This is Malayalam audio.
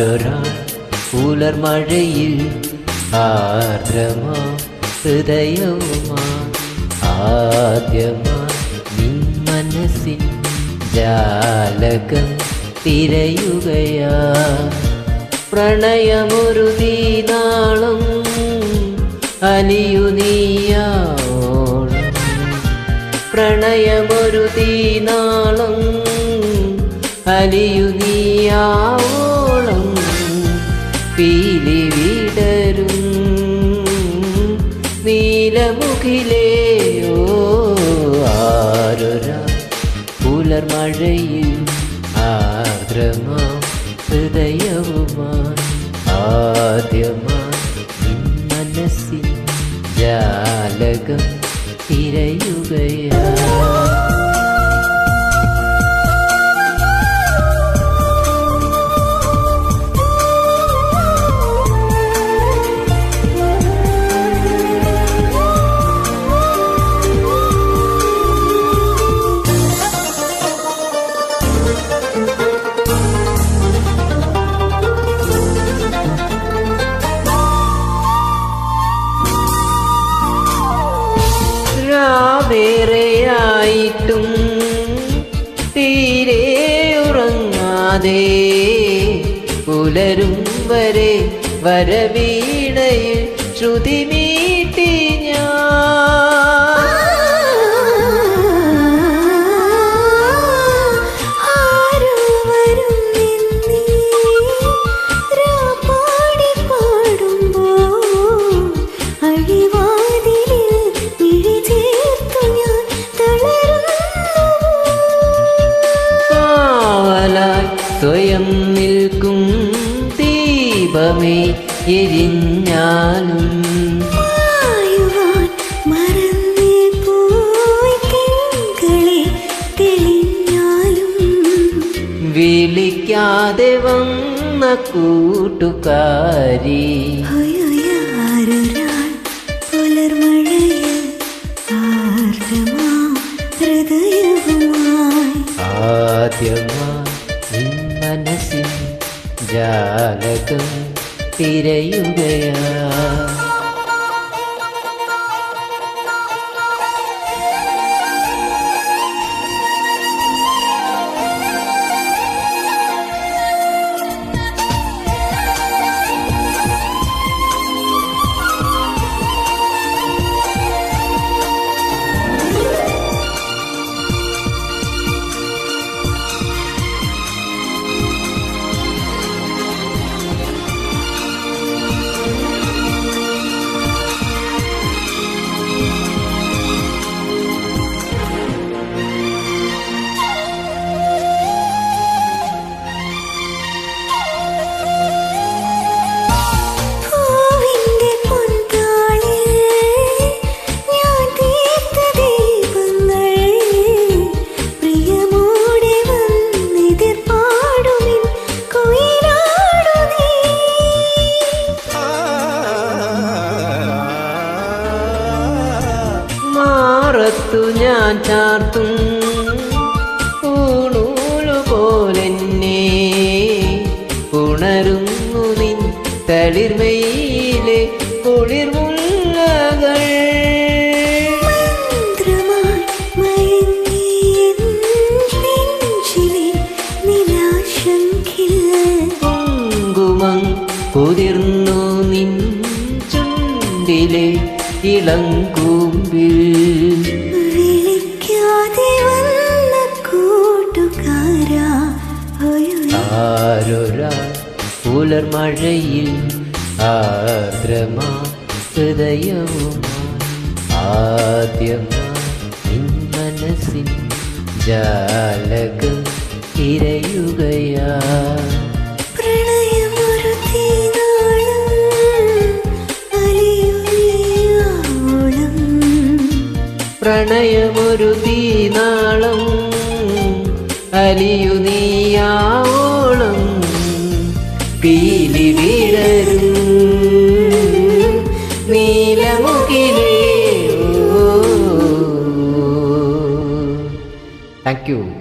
ആരൊരാൾ പുലർമഴയിൽ ആർദ്രമാ ഹൃദയവുമാ ആദ്യമാ നിൻ മനസ്സിൻ ജാലകം തിരയുകയാ. പ്രണയമൊരു തീനാളം അലിയു നീയാവോളം പ്രണയമൊരു തീനാളം അലിയു നീയാവോളം പീലി വിടരും നീലമുഖിലേയോ ആരൊരാ? പുലർമഴയിൽ ആർദ്രമാ ഹൃദയവുമായി ആദ്യമായി മനസ്സിൽ ജാലകം തിരയുകയാ. രാവേറെയായിട്ടും തീരെ ഉറങ്ങാതെ പുലരും വരെ വരവീണയിൽ ശ്രുതി മീട്ടി ഞാൻ എരിഞ്ഞാലും വിളിക്കാതെ വന്ന കൂട്ടുകാരി ആദ്യമാ മനസ്സിൻ ജാലകം തിരയുകയാ മാറത്തു ഞാൻ ചാർത്തും. പൂണൂലു പോലെന്നെ ഉണരുന്നു നിൻ തളിർമയിലെ കുളിർമുള്ളകൾ. കുങ്കുമം കുതിർന്നു നിൻ ചുണ്ടിലെ ഇളങ്കൂമ്പിൽ പുലർമഴയിൽ ആർദ്രമാ ഹൃദയവുമായി ആദ്യമായി നിൻ മനസ്സിൻ ജാലകം തിരയുകയാ പ്രണയമൊരു തീനാളം അലിയു നീയാവോളം Thank you.